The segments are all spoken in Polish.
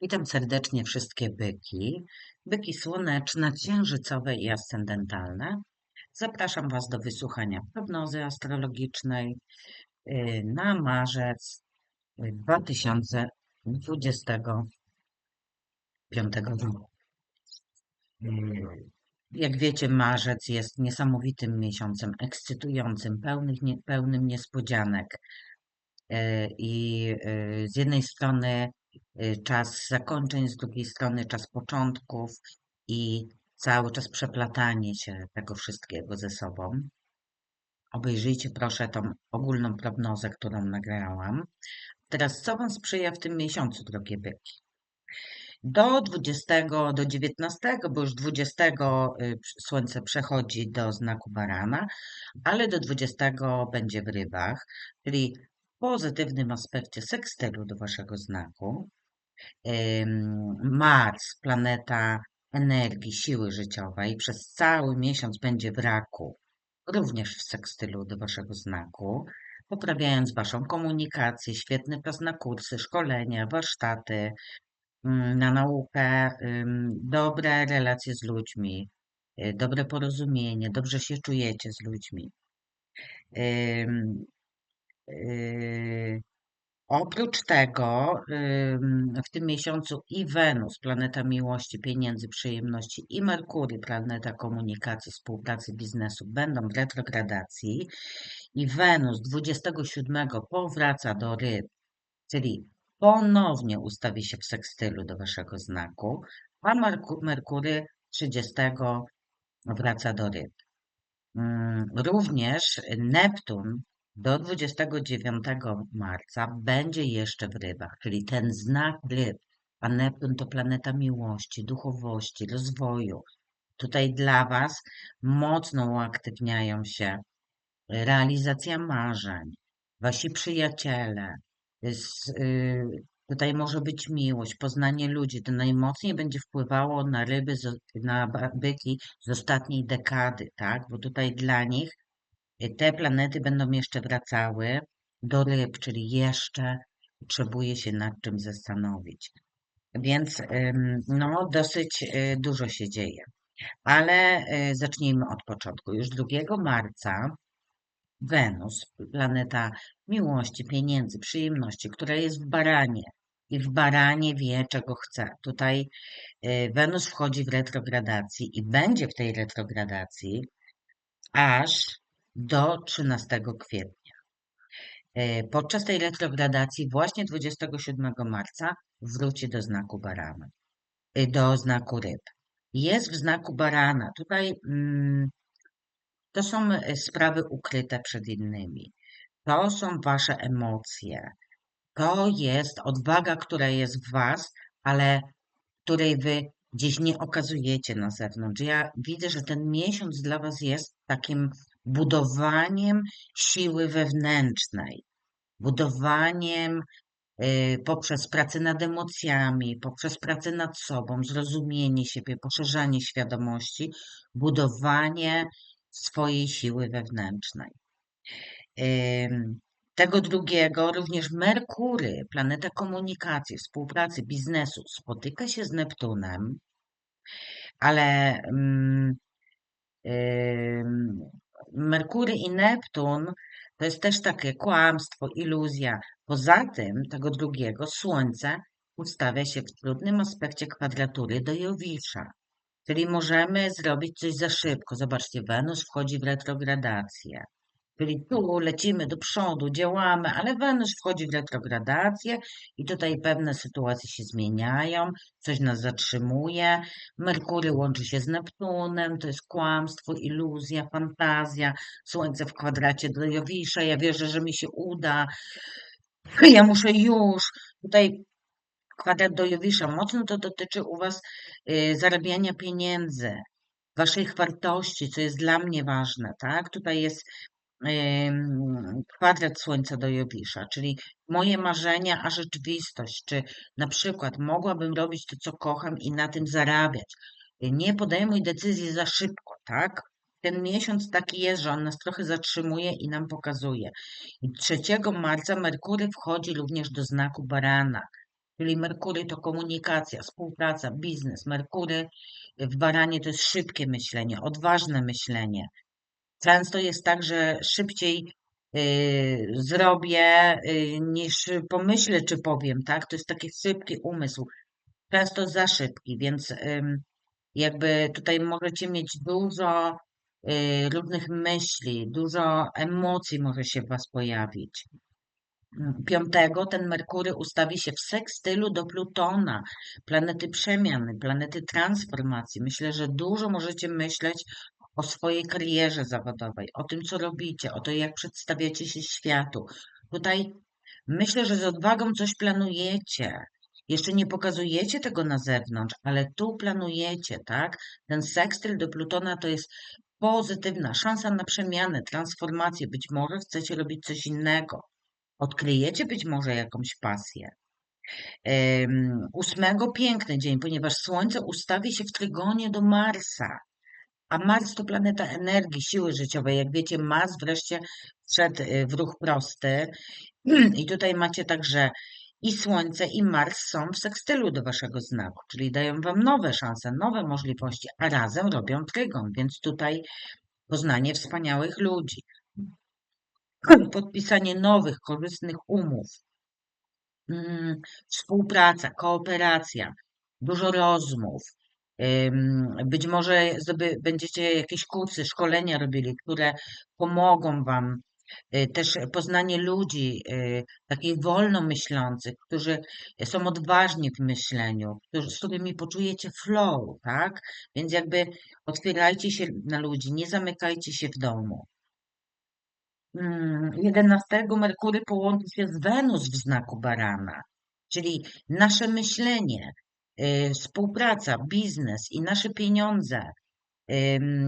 Witam serdecznie wszystkie byki, byki słoneczne, księżycowe i ascendentalne. Zapraszam Was do wysłuchania prognozy astrologicznej y, na marzec y, 2025 roku. Y, Jak wiecie, marzec jest niesamowitym miesiącem, ekscytującym, pełnych, nie, pełnym niespodzianek. Y, I z jednej strony czas zakończeń, z drugiej strony czas początków i cały czas przeplatanie się tego wszystkiego ze sobą. Obejrzyjcie proszę tą ogólną prognozę, którą nagrałam. Teraz co Wam sprzyja w tym miesiącu, drogie byki? Do 20, do 19, bo już 20 y, słońce przechodzi do znaku barana, ale do 20 będzie w rybach, czyli pozytywnym aspekcie sekstylu do Waszego znaku. Mars, planeta energii, siły życiowej, przez cały miesiąc będzie w raku, również w sekstylu do Waszego znaku, poprawiając Waszą komunikację, świetny czas na kursy, szkolenia, warsztaty, ym, na naukę, dobre relacje z ludźmi, y, dobre porozumienie, dobrze się czujecie z ludźmi. Ym, y, Oprócz tego w tym miesiącu i Wenus, planeta miłości, pieniędzy, przyjemności, i Merkury, planeta komunikacji, współpracy, biznesu będą w retrogradacji. I Wenus 27 powraca do ryb, czyli ponownie ustawi się w sekstylu do waszego znaku, a Merku- Merkury 30 wraca do ryb. Również Neptun do 29 marca będzie jeszcze w rybach, czyli ten znak ryb, a Neptun to planeta miłości, duchowości, rozwoju. Tutaj dla Was mocno uaktywniają się realizacja marzeń, Wasi przyjaciele. y, Tutaj może być miłość, poznanie ludzi. To najmocniej będzie wpływało na ryby, na byki z ostatniej dekady, tak? Bo tutaj dla nich Te planety będą jeszcze wracały do ryb, czyli jeszcze potrzebuje się nad czym zastanowić. Więc no, dosyć y, dużo się dzieje. Ale y, zacznijmy od początku. Już 2 marca Wenus, planeta miłości, pieniędzy, przyjemności, która jest w baranie i w baranie wie, czego chce. Tutaj y, Wenus wchodzi w retrogradacji i będzie w tej retrogradacji aż do 13 kwietnia. E, Podczas tej retrogradacji właśnie 27 marca wróci do znaku barana, y, do znaku ryb. Jest w znaku barana. Tutaj mm, to są e, sprawy ukryte przed innymi. To są wasze emocje. To jest odwaga, która jest w was, ale której wy gdzieś nie okazujecie na zewnątrz. Ja widzę, że ten miesiąc dla was jest takim budowaniem siły wewnętrznej, budowaniem y, poprzez pracę nad emocjami, poprzez pracę nad sobą, zrozumienie siebie, poszerzanie świadomości, budowanie swojej siły wewnętrznej. Tego drugiego również Merkury, planeta komunikacji, współpracy, biznesu, spotyka się z Neptunem, ale mm, Merkury i Neptun to jest też takie kłamstwo, iluzja. Poza tym, tego drugiego, Słońce ustawia się w trudnym aspekcie kwadratury do Jowisza. Czyli możemy zrobić coś za szybko. Zobaczcie, Wenus wchodzi w retrogradację. Czyli tu lecimy do przodu, działamy, ale Wenus wchodzi w retrogradację i tutaj pewne sytuacje się zmieniają, coś nas zatrzymuje. Merkury łączy się z Neptunem, to jest kłamstwo, iluzja, fantazja. Słońce w kwadracie do Jowisza, ja wierzę, że mi się uda. Ja muszę już. Tutaj kwadrat do Jowisza mocno to dotyczy u Was y, zarabiania pieniędzy, Waszej wartości, co jest dla mnie ważne, tak? Tutaj jest kwadrat Słońca do Jowisza, czyli moje marzenia, a rzeczywistość, czy na przykład mogłabym robić to, co kocham i na tym zarabiać. Nie podejmuj decyzji za szybko, tak? Ten miesiąc taki jest, że on nas trochę zatrzymuje i nam pokazuje. I 3 marca Merkury wchodzi również do znaku barana. Czyli Merkury to komunikacja, współpraca, biznes. Merkury w baranie to jest szybkie myślenie, odważne myślenie. Często jest tak, że szybciej y, zrobię y, niż pomyślę, czy powiem, tak? To jest taki szybki umysł, często za szybki, więc jakby tutaj możecie mieć dużo y, różnych myśli, dużo emocji może się w Was pojawić. Piątego ten Merkury ustawi się w sekstylu do Plutona, planety przemiany, planety transformacji. Myślę, że dużo możecie myśleć o swojej karierze zawodowej, o tym, co robicie, o to, jak przedstawiacie się światu. Tutaj myślę, że z odwagą coś planujecie. Jeszcze nie pokazujecie tego na zewnątrz, ale tu planujecie, tak? Ten sekstyl do Plutona to jest pozytywna szansa na przemianę, transformację. Być może chcecie robić coś innego. Odkryjecie być może jakąś pasję. Ósmego piękny dzień, ponieważ Słońce ustawi się w trygonie do Marsa. A Mars to planeta energii, siły życiowej. Jak wiecie, Mars wreszcie wszedł y, w ruch prosty. I tutaj macie także i Słońce, i Mars są w sekstylu do waszego znaku, czyli dają wam nowe szanse, nowe możliwości, a razem robią trygon, więc tutaj poznanie wspaniałych ludzi, podpisanie nowych, korzystnych umów, mm, współpraca, kooperacja, dużo rozmów, być może będziecie jakieś kursy, szkolenia robili, które pomogą Wam. Y, też poznanie ludzi, y, takich wolno myślących, którzy są odważni w myśleniu, którzy, z którymi poczujecie flow, tak? Więc jakby otwierajcie się na ludzi, nie zamykajcie się w domu. 11 mm, Merkury połączy się z Wenus w znaku barana, czyli nasze myślenie, współpraca, biznes i nasze pieniądze,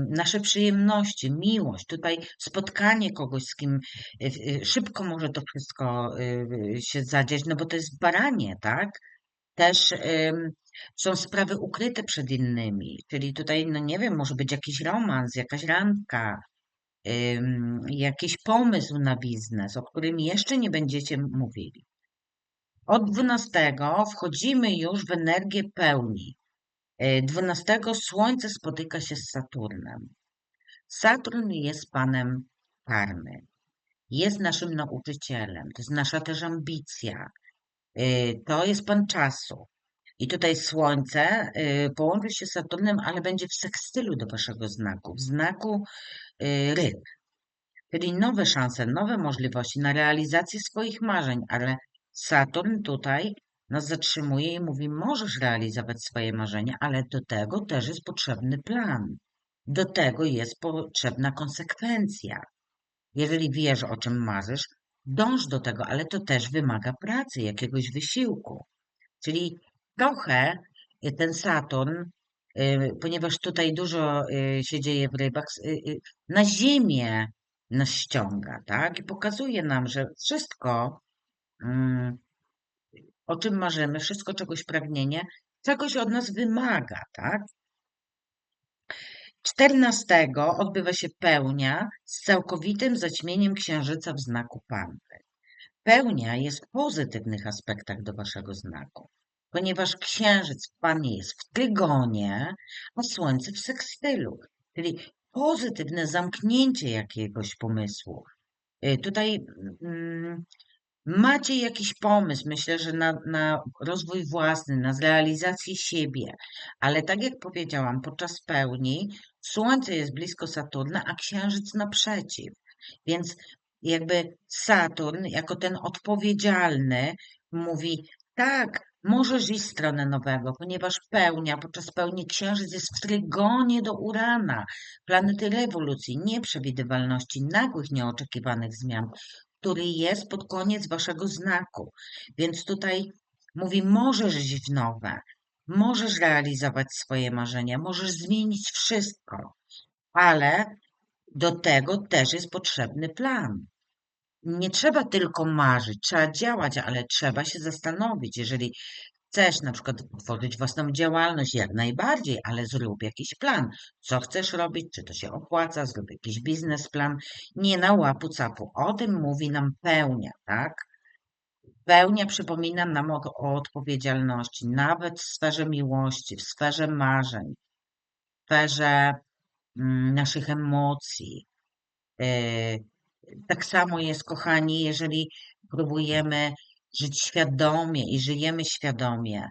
nasze przyjemności, miłość, tutaj spotkanie kogoś, z kim y, y, szybko może to wszystko się zadziać, no bo to jest baranie, tak? Też są sprawy ukryte przed innymi, czyli tutaj, no nie wiem, może być jakiś romans, jakaś randka, jakiś pomysł na biznes, o którym jeszcze nie będziecie mówili. Od 12 wchodzimy już w energię pełni. 12 e, Słońce spotyka się z Saturnem. Saturn jest panem karmy. Jest naszym nauczycielem. To jest nasza też ambicja. E, to jest pan czasu. I tutaj Słońce e, połączy się z Saturnem, ale będzie w sekstylu do waszego znaku, w znaku ryb. Czyli nowe szanse, nowe możliwości na realizację swoich marzeń, ale Saturn tutaj nas zatrzymuje i mówi: Możesz realizować swoje marzenia, ale do tego też jest potrzebny plan. Do tego jest potrzebna konsekwencja. Jeżeli wiesz, o czym marzysz, dąż do tego, ale to też wymaga pracy, jakiegoś wysiłku. Czyli trochę y, ten Saturn, y, ponieważ tutaj dużo y, się dzieje w rybach, na ziemię nas ściąga, tak? I pokazuje nam, że wszystko, o czym marzymy, wszystko czegoś pragnienie, czegoś od nas wymaga, tak? 14 odbywa się pełnia z całkowitym zaćmieniem księżyca w znaku Panty. Pełnia jest w pozytywnych aspektach do waszego znaku, ponieważ księżyc w Panie jest w trygonie, a słońce w sekstylu, czyli pozytywne zamknięcie jakiegoś pomysłu. Y, tutaj mm, macie jakiś pomysł, myślę, że na, na rozwój własny, na zrealizację siebie, ale tak jak powiedziałam, podczas pełni Słońce jest blisko Saturna, a Księżyc naprzeciw. Więc jakby Saturn, jako ten odpowiedzialny, mówi: tak, możesz iść w stronę nowego, ponieważ pełnia, podczas pełni Księżyc jest w trygonie do Urana, planety rewolucji, nieprzewidywalności, nagłych, nieoczekiwanych zmian który jest pod koniec waszego znaku. Więc tutaj mówi, możesz iść w nowe, możesz realizować swoje marzenia, możesz zmienić wszystko, ale do tego też jest potrzebny plan. Nie trzeba tylko marzyć, trzeba działać, ale trzeba się zastanowić. Jeżeli chcesz na przykład tworzyć własną działalność, jak najbardziej, ale zrób jakiś plan. Co chcesz robić, czy to się opłaca, zrób jakiś biznesplan. Nie na łapu capu. O tym mówi nam pełnia, tak? Pełnia przypomina nam o, o odpowiedzialności, nawet w sferze miłości, w sferze marzeń, w sferze mm, naszych emocji. Y, tak samo jest, kochani, jeżeli próbujemy żyć świadomie i żyjemy świadomie,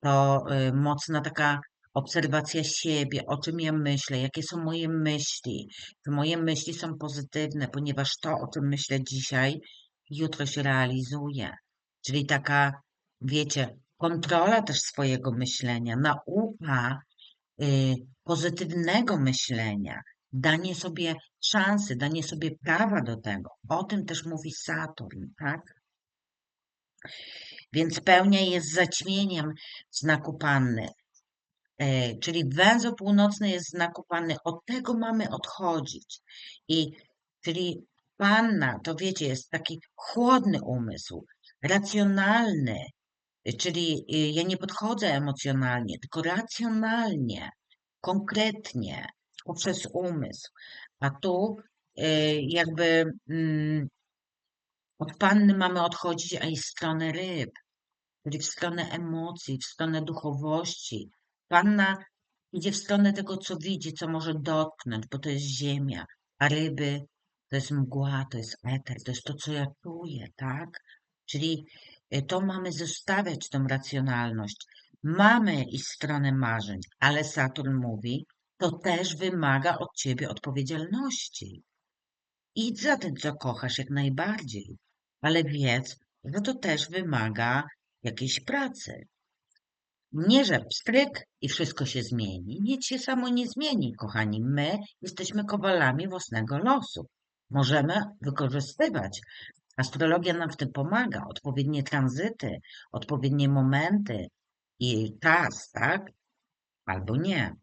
to y, mocna taka obserwacja siebie, o czym ja myślę, jakie są moje myśli. Czy moje myśli są pozytywne, ponieważ to, o czym myślę dzisiaj, jutro się realizuje. Czyli taka, wiecie, kontrola też swojego myślenia, nauka y, pozytywnego myślenia, danie sobie szansy, danie sobie prawa do tego. O tym też mówi Saturn, tak? Więc pełnia jest zaćmieniem znaku panny. E, czyli węzeł północny jest znaku panny. Od tego mamy odchodzić. I czyli panna, to wiecie, jest taki chłodny umysł, racjonalny, czyli y, ja nie podchodzę emocjonalnie, tylko racjonalnie, konkretnie, poprzez umysł. A tu y, jakby mm, od panny mamy odchodzić, a i w stronę ryb, czyli w stronę emocji, w stronę duchowości. Panna idzie w stronę tego, co widzi, co może dotknąć, bo to jest ziemia, a ryby to jest mgła, to jest eter, to jest to, co ja czuję, tak? Czyli y, to mamy zostawiać, tą racjonalność. Mamy i stronę marzeń, ale Saturn mówi, to też wymaga od ciebie odpowiedzialności. Idź za tym, co kochasz jak najbardziej, ale wiedz, że to też wymaga jakiejś pracy. Nie, że pstryk i wszystko się zmieni. Nic się samo nie zmieni, kochani. My jesteśmy kowalami własnego losu. Możemy wykorzystywać. Astrologia nam w tym pomaga. Odpowiednie tranzyty, odpowiednie momenty i czas, tak? Albo nie.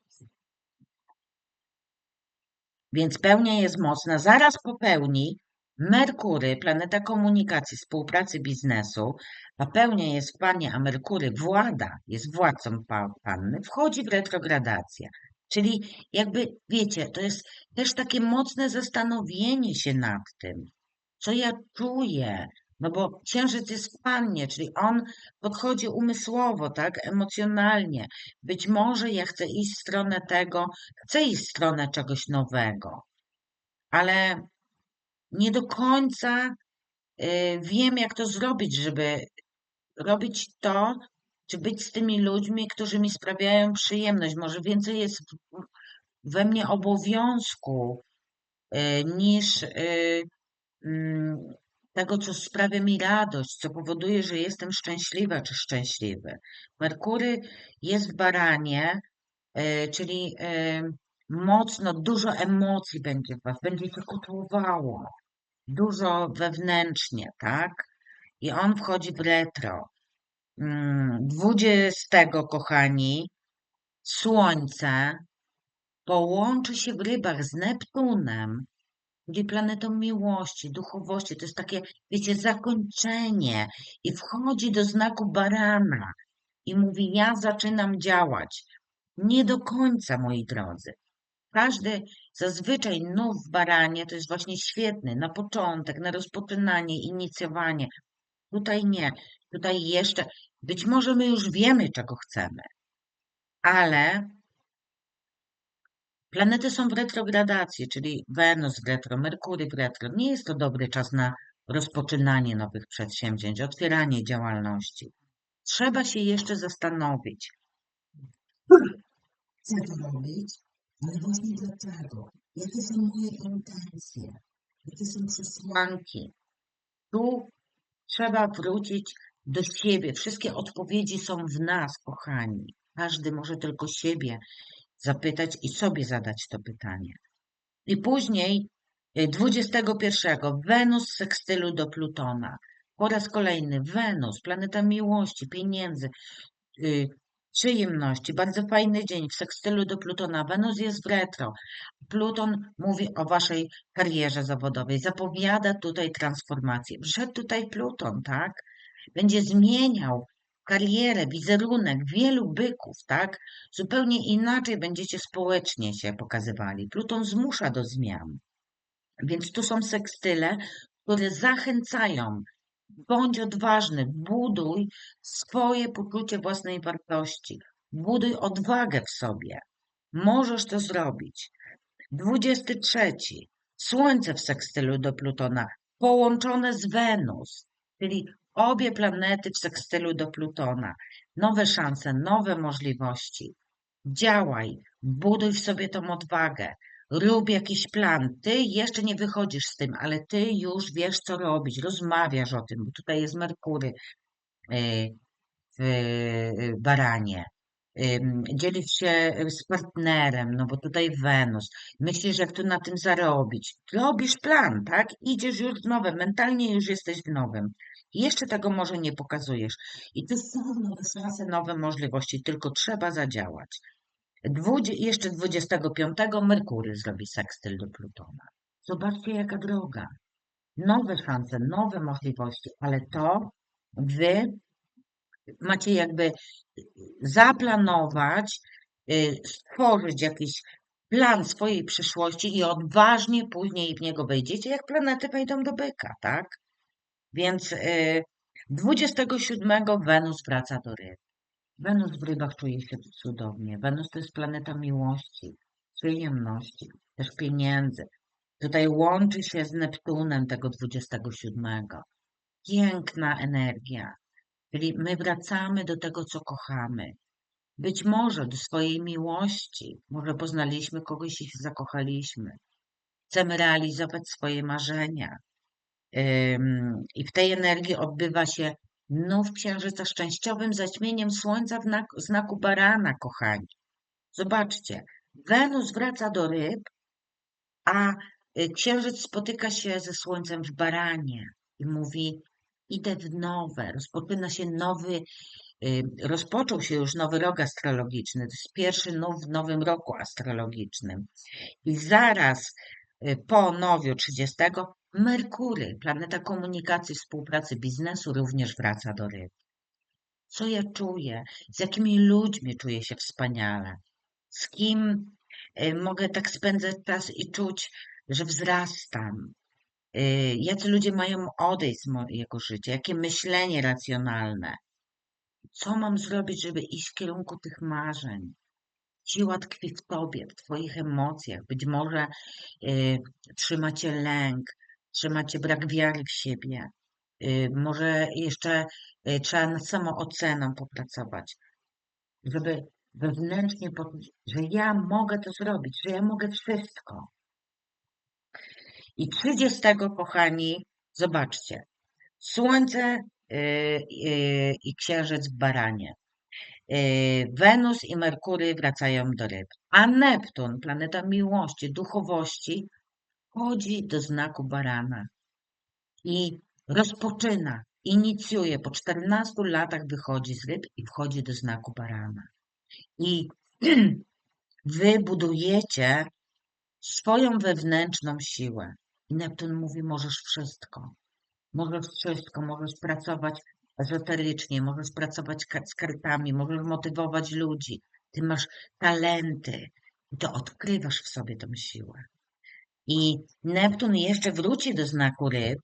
Więc pełnia jest mocna. Zaraz po pełni Merkury, planeta komunikacji, współpracy biznesu, a pełnia jest w Panie, a Merkury włada, jest władcą Panny, wchodzi w retrogradację. Czyli jakby, wiecie, to jest też takie mocne zastanowienie się nad tym, co ja czuję, no bo księżyc jest w pannie, czyli on podchodzi umysłowo, tak, emocjonalnie. Być może ja chcę iść w stronę tego, chcę iść w stronę czegoś nowego, ale nie do końca y, wiem, jak to zrobić, żeby robić to, czy być z tymi ludźmi, którzy mi sprawiają przyjemność. Może więcej jest we mnie obowiązku y, niż y, mm, tego, co sprawia mi radość, co powoduje, że jestem szczęśliwa czy szczęśliwy. Merkury jest w baranie, czyli mocno, dużo emocji będzie w was, będzie się kotłowało, dużo wewnętrznie, tak? I on wchodzi w retro. 20, mm, kochani, Słońce połączy się w rybach z Neptunem, czyli planetą miłości, duchowości. To jest takie, wiecie, zakończenie i wchodzi do znaku barana i mówi: Ja zaczynam działać. Nie do końca, moi drodzy. Każdy zazwyczaj nów w baranie to jest właśnie świetny na początek, na rozpoczynanie, inicjowanie. Tutaj nie. Tutaj jeszcze, być może my już wiemy, czego chcemy, ale planety są w retrogradacji, czyli Wenus w retro, Merkury w retro. Nie jest to dobry czas na rozpoczynanie nowych przedsięwzięć, otwieranie działalności. Trzeba się jeszcze zastanowić, co robić, ale właśnie dlaczego? Jakie są moje intencje? Jakie są przesłanki? Tu trzeba wrócić do siebie. Wszystkie odpowiedzi są w nas, kochani. Każdy może tylko siebie zapytać i sobie zadać to pytanie. I później 21 y, Wenus sekstylu do Plutona. Po raz kolejny Wenus, planeta miłości, pieniędzy, y, przyjemności. Bardzo fajny dzień w sekstylu do Plutona. Wenus jest w retro. Pluton mówi o waszej karierze zawodowej. Zapowiada tutaj transformację. Wszedł tutaj Pluton, tak? Będzie zmieniał karierę, wizerunek wielu byków, tak? Zupełnie inaczej będziecie społecznie się pokazywali. Pluton zmusza do zmian. Więc tu są sekstyle, które zachęcają Bądź odważny, buduj swoje poczucie własnej wartości, buduj odwagę w sobie. Możesz to zrobić. 23. Słońce w sekstylu do Plutona, połączone z Wenus, czyli obie planety w sekstylu do Plutona. Nowe szanse, nowe możliwości. Działaj, buduj w sobie tą odwagę, rób jakiś plan. Ty jeszcze nie wychodzisz z tym, ale ty już wiesz, co robić, rozmawiasz o tym, bo tutaj jest Merkury y, w y, baranie. Dzielisz się z partnerem, no bo tutaj Wenus. Myślisz, jak tu na tym zarobić. Robisz plan, tak? Idziesz już w nowym, mentalnie już jesteś w nowym. Jeszcze tego może nie pokazujesz. I to są nowe szanse, nowe możliwości, tylko trzeba zadziałać. Dwudzie, jeszcze 25 Merkury zrobi sekstyl do Plutona. Zobaczcie, jaka droga. Nowe szanse, nowe możliwości, ale to wy macie jakby zaplanować, y, stworzyć jakiś plan swojej przyszłości i odważnie później w niego wejdziecie, jak planety wejdą do byka, tak? Więc 27 Wenus wraca do ryb. Wenus w rybach czuje się cudownie. Wenus to jest planeta miłości, przyjemności, też pieniędzy. Tutaj łączy się z Neptunem tego 27. Piękna energia. Czyli my wracamy do tego, co kochamy. Być może do swojej miłości. Może poznaliśmy kogoś i się zakochaliśmy. Chcemy realizować swoje marzenia. I w tej energii odbywa się nów księżyca szczęściowym zaćmieniem słońca w znaku barana, kochani. Zobaczcie, Wenus wraca do ryb, a y, księżyc spotyka się ze słońcem w baranie i mówi: Idę w nowe, rozpoczyna się nowy, y, rozpoczął się już nowy rok astrologiczny. To jest pierwszy now w nowym roku astrologicznym. I zaraz y, po nowiu 30 Merkury, planeta komunikacji, współpracy, biznesu, również wraca do ryb. Co ja czuję? Z jakimi ludźmi czuję się wspaniale? Z kim y, mogę tak spędzać czas i czuć, że wzrastam? Y, jacy ludzie mają odejść z mojego życia? Jakie myślenie racjonalne? Co mam zrobić, żeby iść w kierunku tych marzeń? Siła tkwi w tobie, w twoich emocjach. Być może y, trzymacie lęk, trzymacie brak wiary w siebie. Y, może jeszcze y, trzeba nad samooceną popracować, żeby wewnętrznie poczuć, że ja mogę to zrobić, że ja mogę wszystko. I 30, kochani, zobaczcie, Słońce y, i Księżyc w Baranie. Wenus i Merkury wracają do ryb, a Neptun, planeta miłości, duchowości, wchodzi do znaku barana i rozpoczyna, inicjuje. Po 14 latach wychodzi z ryb i wchodzi do znaku barana. I wy budujecie swoją wewnętrzną siłę. I Neptun mówi, możesz wszystko. Możesz wszystko, możesz pracować ezoterycznie, możesz pracować z kartami, możesz motywować ludzi. Ty masz talenty i to odkrywasz w sobie tą siłę. I Neptun jeszcze wróci do znaku ryb,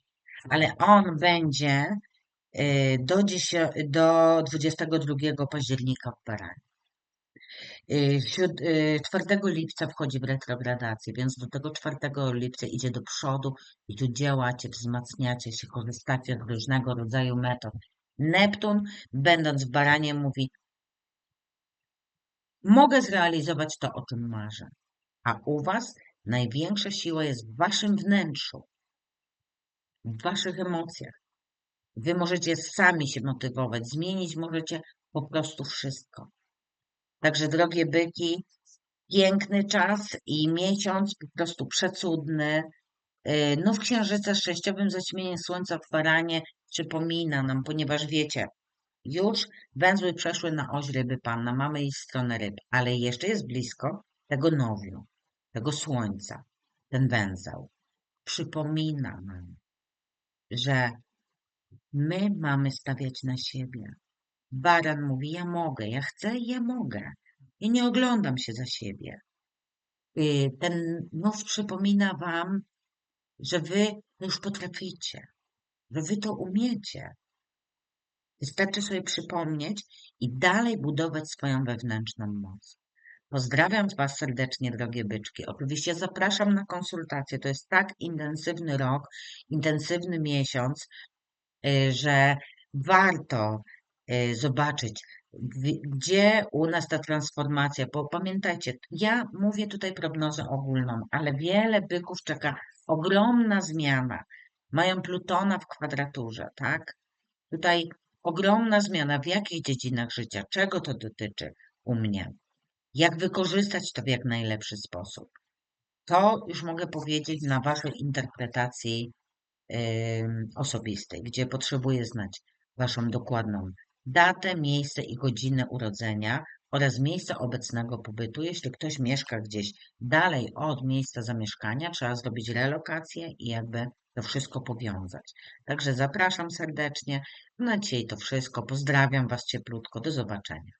ale on będzie y, do, 10, do 22 października w Baranie. 4 y, lipca wchodzi w retrogradację, więc do tego 4 lipca idzie do przodu i tu działacie, wzmacniacie się, korzystacie z różnego rodzaju metod. Neptun, będąc w Baranie, mówi mogę zrealizować to, o czym marzę. A u Was Największa siła jest w waszym wnętrzu, w waszych emocjach. Wy możecie sami się motywować, zmienić możecie po prostu wszystko. Także, drogie byki, piękny czas i miesiąc po prostu przecudny. Y, Nów księżyca z sześciowym zaćmieniem słońca w Baranie przypomina nam, ponieważ wiecie, już węzły przeszły na oś ryby panna, mamy i stronę ryb, ale jeszcze jest blisko tego nowiu tego słońca, ten węzeł, przypomina nam, że my mamy stawiać na siebie. Baran mówi, ja mogę, ja chcę ja mogę. I nie oglądam się za siebie. Y, ten nów przypomina wam, że wy już potraficie. że wy to umiecie. Wystarczy sobie przypomnieć i dalej budować swoją wewnętrzną moc. Pozdrawiam Was serdecznie, drogie byczki. Oczywiście zapraszam na konsultacje. To jest tak intensywny rok, intensywny miesiąc, y, że warto y, zobaczyć, gdzie u nas ta transformacja. Bo pamiętajcie, ja mówię tutaj prognozę ogólną, ale wiele byków czeka ogromna zmiana. Mają Plutona w kwadraturze, tak? Tutaj ogromna zmiana w jakich dziedzinach życia, czego to dotyczy u mnie, jak wykorzystać to w jak najlepszy sposób. To już mogę powiedzieć na Waszej interpretacji osobistej, gdzie potrzebuję znać Waszą dokładną datę, miejsce i godzinę urodzenia oraz miejsce obecnego pobytu. Jeśli ktoś mieszka gdzieś dalej od miejsca zamieszkania, trzeba zrobić relokację i jakby to wszystko powiązać. Także zapraszam serdecznie. Na dzisiaj to wszystko. Pozdrawiam Was cieplutko. Do zobaczenia.